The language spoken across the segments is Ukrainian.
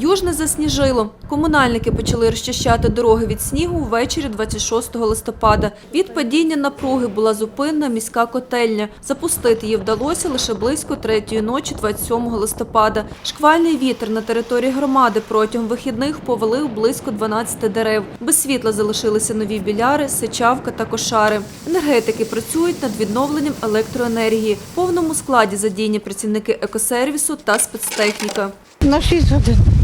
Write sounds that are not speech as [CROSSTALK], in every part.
Южне засніжило. Комунальники почали розчищати дороги від снігу ввечері 26 листопада. Від падіння напруги була зупинена міська котельня. Запустити її вдалося лише близько третьої ночі 27 листопада. Шквальний вітер на території громади протягом вихідних повалив близько 12 дерев. Без світла залишилися нові біляри, сичавка та кошари. Енергетики працюють над відновленням електроенергії. В повному складі задіяні працівники екосервісу та спецтехніка. На 6 годин.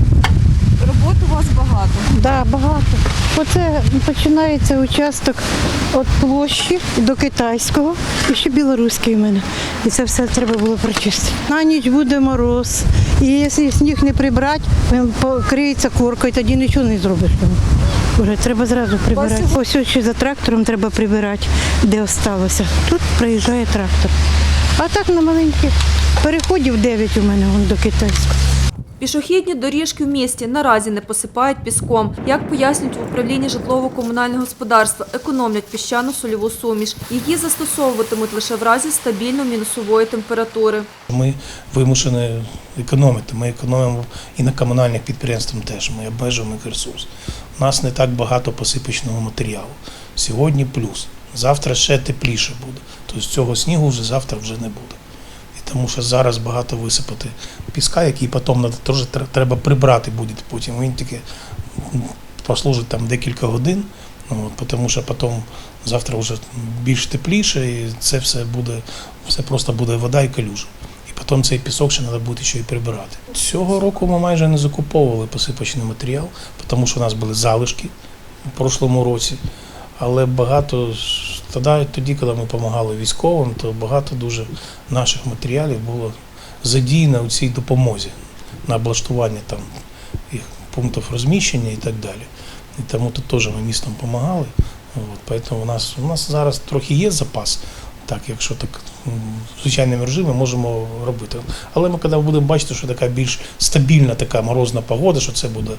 Роботи у вас багато. Да, багато. Оце починається участок від площі до китайського і ще білоруський в мене. І це все треба було прочистити. На ніч буде мороз. І якщо сніг не прибрати, він покриється коркою, тоді нічого не зробиш. Уже треба зразу прибирати. Ось ось ще за трактором треба прибирати, де осталося. Тут проїжджає трактор. А так на маленьких переходів 9 у мене вон, до китайського. Пішохідні доріжки в місті наразі не посипають піском. Як пояснюють в управлінні житлово-комунального господарства, економлять піщано-сольову суміш. Її застосовуватимуть лише в разі стабільно мінусової температури. Ми вимушені економити. Ми економимо і на комунальних підприємствах теж. Ми обмежуємо їх ресурс. У нас не так багато посипочного матеріалу. Сьогодні плюс. Завтра ще тепліше буде. Тобто цього снігу вже завтра вже не буде. Тому що зараз багато висипати піска, який потім теж треба прибрати буде потім. Він тільки послужить там декілька годин. Ну, от, тому що потім завтра вже більш тепліше, і це все буде, все просто буде вода і калюжа. Потім цей пісок ще треба буде ще й прибирати. Цього року ми майже не закуповували посипочний матеріал, тому що у нас були залишки у прошлому році. Але багато тоді, тоді, коли ми допомагали військовим, то багато дуже наших матеріалів було задіяно у цій допомозі на облаштування там їх пунктів розміщення і так далі. І тому тут теж ми містом допомагали. От, тому у нас, у нас зараз трохи є запас. Так, якщо так м, в звичайному режимі можемо робити. Але ми коли будемо бачити, що така більш стабільна така морозна погода, що це буде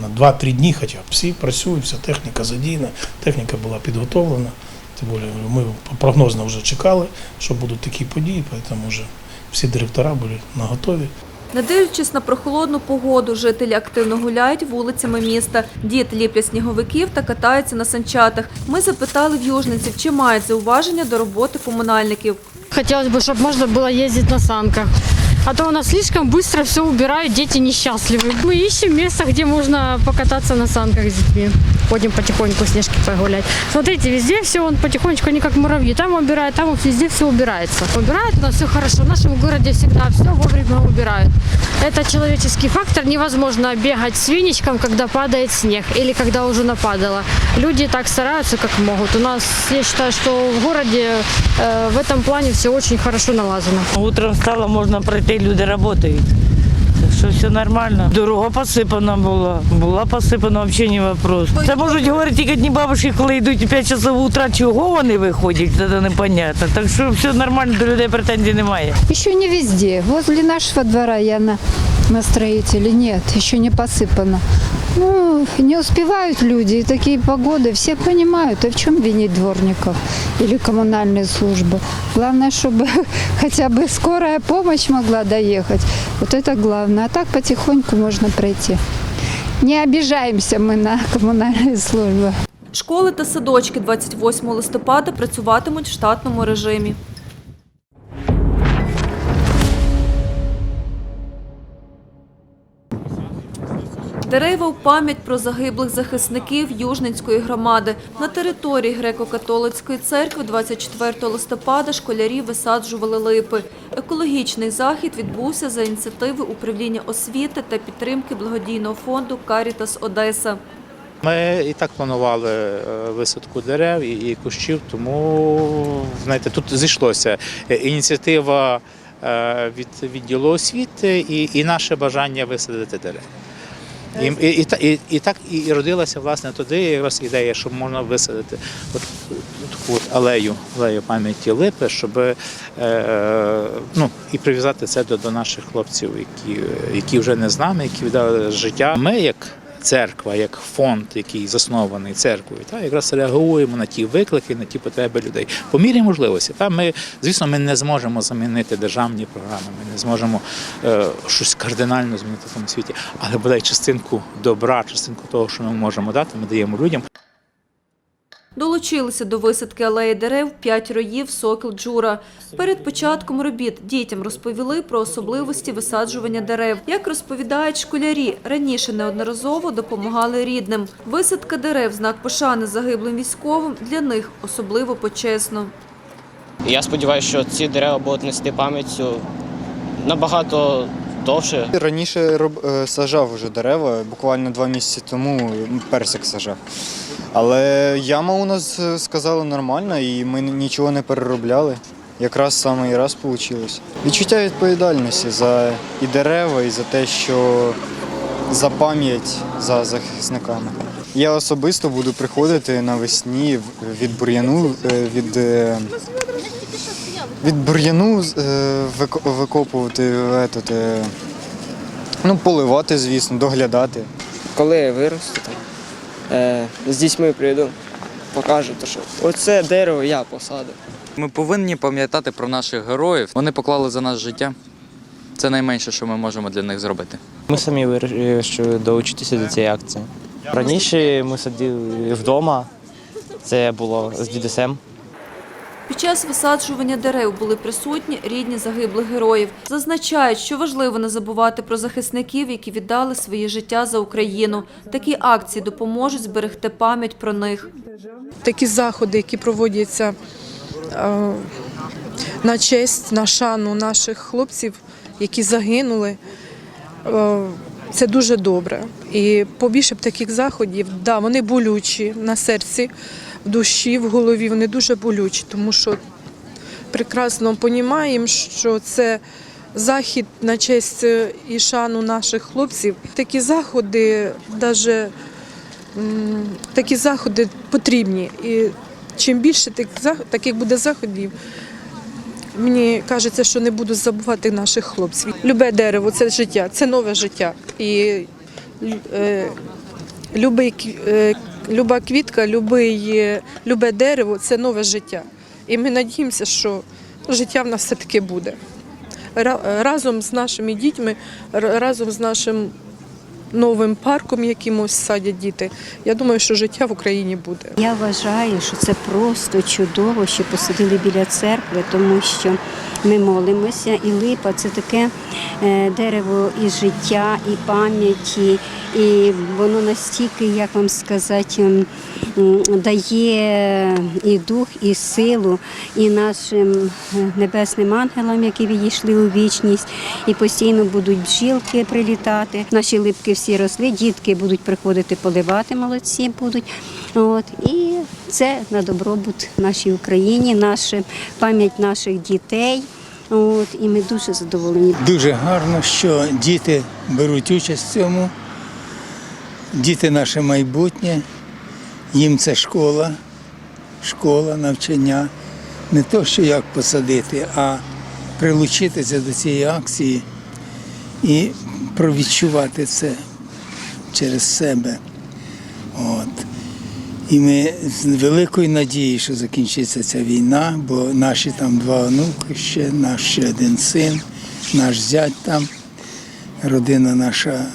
на 2-3 дні, хоча б всі працюють, вся техніка задіяна, техніка була підготовлена. Тим більше ми прогнозно вже чекали, що будуть такі події, тому вже всі директора були наготові. Не дивлячись на прохолодну погоду, жителі активно гуляють вулицями міста. Діти ліплять сніговиків та катаються на санчатах. Ми запитали в южниців, чи мають зауваження до роботи комунальників. Хотелось бы, чтобы можно было ездить на санках. А то у нас слишком быстро все убирают, дети несчастливы. Мы ищем место, где можно покататься на санках с детьми. Ходим потихоньку снежки погулять. Смотрите, везде все он потихонечку, они как муравьи. Там убирают, там везде все убирается. Убирают у нас все хорошо. В нашем городе всегда все вовремя убирают. Это человеческий фактор. Невозможно бегать свинечком, когда падает снег или когда уже нападало. Люди так стараются, как могут. У нас, я считаю, что в городе э, в этом плане все очень хорошо налажено. Утром встала, можна пройти, люди працюють. Так що все нормально. Дорога посипана була. Була посипана, взагалі не вопрос. Це можуть говорити тільки одні бабушки, коли йдуть у 5 часов утра, чого вони виходять, це непонятно. Так що все нормально, до людей претензій немає. Еще не везде. Возле нашого двора я на, на строїтелі, нет, ще не посыпано. Ну, не успевают люди, и такие погоды, все понимают, а в чем винить дворников или коммунальные службы. Главное, чтобы [LAUGHS] хотя бы скорая помощь могла доехать. Вот это главное. А так потихоньку можно пройти. Не обижаемся мы на [LAUGHS] коммунальные службы. Школи та садочки 28 листопада працюватимуть в штатному режимі. Дерева пам'ять про загиблих захисників Южненської громади. На території греко-католицької церкви 24 листопада школярі висаджували липи. Екологічний захід відбувся за ініціативи управління освіти та підтримки благодійного фонду Карітас Одеса. Ми і так планували е, висадку дерев і, кущів, тому знаєте, тут зійшлося Е, ініціатива е, від відділу освіти і, наше бажання висадити дерев. І, і, і, і, так і, родилася власне туди якраз ідея, щоб можна висадити от, таку от алею, алею пам'яті липи, щоб е, ну, і прив'язати це до, до наших хлопців, які, які вже не з нами, які віддали життя. Ми, як церква, як фонд, який заснований церквою, та якраз реагуємо на ті виклики, на ті потреби людей. По мірі можливості. Та ми, звісно, ми не зможемо замінити державні програми, ми не зможемо е, щось кардинально змінити в цьому світі, але бодай частинку добра, частинку того, що ми можемо дати, ми даємо людям. Долучилися до висадки алеї дерев п'ять роїв сокіл Джура. Перед початком робіт дітям розповіли про особливості висаджування дерев. Як розповідають школярі, раніше неодноразово допомагали рідним. Висадка дерев – знак пошани загиблим військовим для них особливо почесно. Я сподіваюся, що ці дерева будуть нести пам'яттю набагато довше. Раніше е, сажав уже дерева, буквально два місяці тому персик сажав. Але яма у нас е, сказали нормальна і ми нічого не переробляли. Якраз саме і раз вийшло. Відчуття відповідальності за і дерева, і за те, що за пам'ять за захисниками. Я особисто буду приходити навесні від бур'яну, е, від, е, від бур'яну викопувати, ну, поливати, звісно, доглядати. коли я виросту, з дітьми прийду, покажу, то, що оце дерево я посадив. Ми повинні пам'ятати про наших героїв. Вони поклали за нас життя. Це найменше, що ми можемо для них зробити. Ми самі вирішили долучитися до цієї акції. Раніше ми сиділи вдома, це було з дідусем. Під час висаджування дерев були присутні рідні загиблих героїв. Зазначають, що важливо не забувати про захисників, які віддали своє життя за Україну. Такі акції допоможуть зберегти пам'ять про них. такі заходи, які проводяться е, на честь, на шану наших хлопців, які загинули. е, Це дуже добре. І побільше б таких заходів, да, вони болючі на серці, в душі, в голові, вони дуже болючі, тому що прекрасно розуміємо, що це захід на честь е, і шану наших хлопців. Такі заходи, навіть такі заходи потрібні. І чим більше таких буде заходів, мені кажеться, що не буду забувати наших хлопців. Любе дерево це життя, це нове життя. І е, любий, е, люба квітка, любий, е, любе дерево це нове життя. І ми надіємося, що життя в нас все-таки буде. Ра- Разом з нашими дітьми, разом з нашим новим парком якимось садять діти. Я думаю, що життя в Україні буде. Я вважаю, що це просто чудово, що посадили біля церкви, тому що ми молимося, і липа це таке е, дерево і життя, і пам'яті, і воно настільки, як вам сказати, дає і дух, і силу, і нашим е, небесним ангелам, які відійшли у вічність, і постійно будуть бджілки прилітати. Наші липки всі росли, дітки будуть приходити поливати, молодці будуть. От і це на добробут нашій Україні, наша пам'ять наших дітей. От і ми дуже задоволені. Дуже гарно, що діти беруть участь в цьому. Діти наше майбутнє, їм це школа, школа, навчання. Не то, що як посадити, а прилучитися до цієї акції і провідчувати це через себе. От. І ми з великою надією, що закінчиться ця війна, бо наші там два онуки ще, наш ще один син, наш зять там, родина наша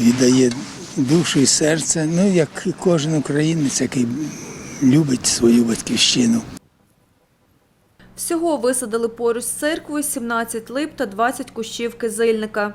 віддає душу і серце, ну як кожен українець, який любить свою батьківщину. Всього висадили поруч з церквою 17 лип та 20 кущів кизильника.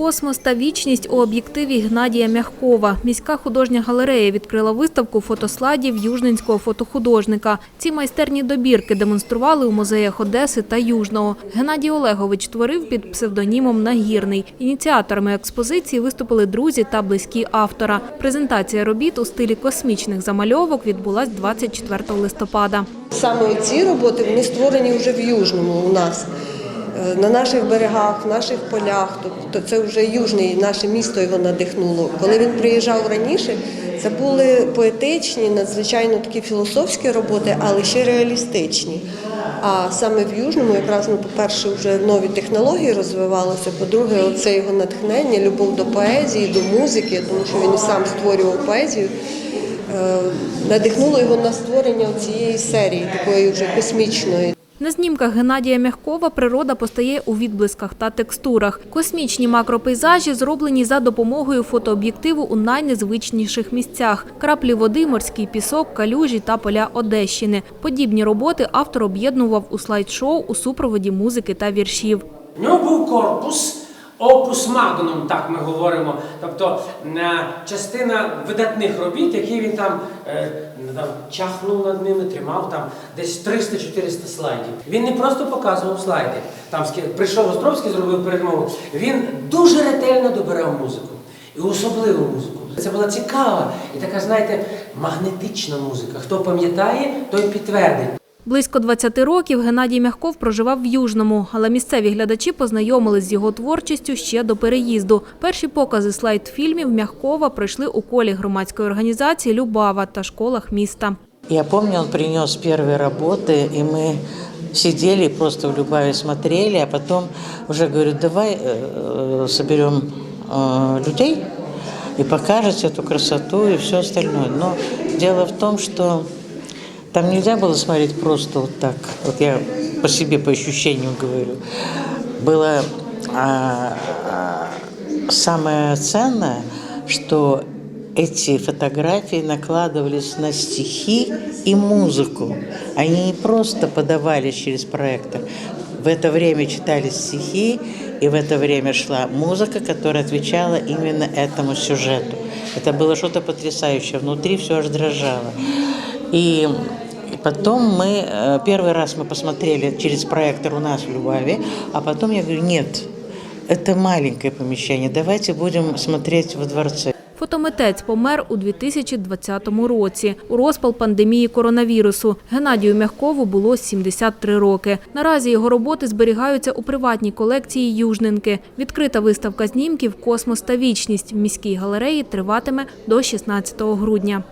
Космос та вічність у об'єктиві Гнадія Мягкова. Міська художня галерея відкрила виставку фотослайдів южненського фотохудожника. Ці майстерні добірки демонстрували у музеях Одеси та Южного. Геннадій Олегович творив під псевдонімом Нагірний. Ініціаторами експозиції виступили друзі та близькі автора. Презентація робіт у стилі космічних замальовок відбулась 24 листопада. Саме ці роботи вони створені вже в Южному у нас. На наших берегах, в наших полях. Тобто це вже южний, наше місто його надихнуло. Коли він приїжджав раніше, це були поетичні, надзвичайно такі філософські роботи, але ще реалістичні. А саме в Южному, якраз ну, по-перше, вже нові технології розвивалися. По-друге, оце його натхнення, любов до поезії, до музики, тому що він і сам створював поезію. е, Надихнуло його на створення цієї серії, такої вже космічної. На знімках Геннадія Мягкова природа постає у відблисках та текстурах. Космічні макропейзажі зроблені за допомогою фотооб'єктиву у найнезвичніших місцях: краплі води, морський пісок, калюжі та поля Одещини. Подібні роботи автор об'єднував у слайд-шоу у супроводі музики та віршів. У нього був корпус, опус магнум, так ми говоримо. Тобто е, частина видатних робіт, які він там, е, там чахнув над ними, тримав там десь 300-400 слайдів. Він не просто показував слайди. Там прийшов Островський, зробив передмову. Він дуже ретельно добирав музику. І особливу музику. Це була цікава і така, знаєте, магнетична музика. Хто пам'ятає, той підтвердить. Близько 20 років Геннадій Мягков проживав в Южному, але місцеві глядачі познайомились з його творчістю ще до переїзду. Перші покази слайд-фільмів Мягкова пройшли у колі громадської організації Любава та школах міста. Я помню, он принес первые работы, и мы сидели и просто в Любаве смотрели, а потом уже говорю, давай э, соберем э, людей и покажете эту красоту и все остальное. Но дело в том, что там нельзя было смотреть просто вот так. Вот я по себе, по ощущениям говорю. Было а, а, самое ценное, что эти фотографии накладывались на стихи и музыку. Они не просто подавались через проектор. В это время читались стихи, и в это время шла музыка, которая отвечала именно этому сюжету. Это было что-то потрясающее. Внутри все аж дрожало. И и потом мы, э, первый раз мы посмотрели через проектор у нас в Любаве, а потом я говорю, нет, это маленькое помещение, давайте будем смотреть во дворце. Фотомитець помер у 2020 році у розпал пандемії коронавірусу. Геннадію Мягкову було 73 роки. Наразі його роботи зберігаються у приватній колекції Южненки. Відкрита виставка знімків Космос та вічність в міській галереї триватиме до 16 грудня.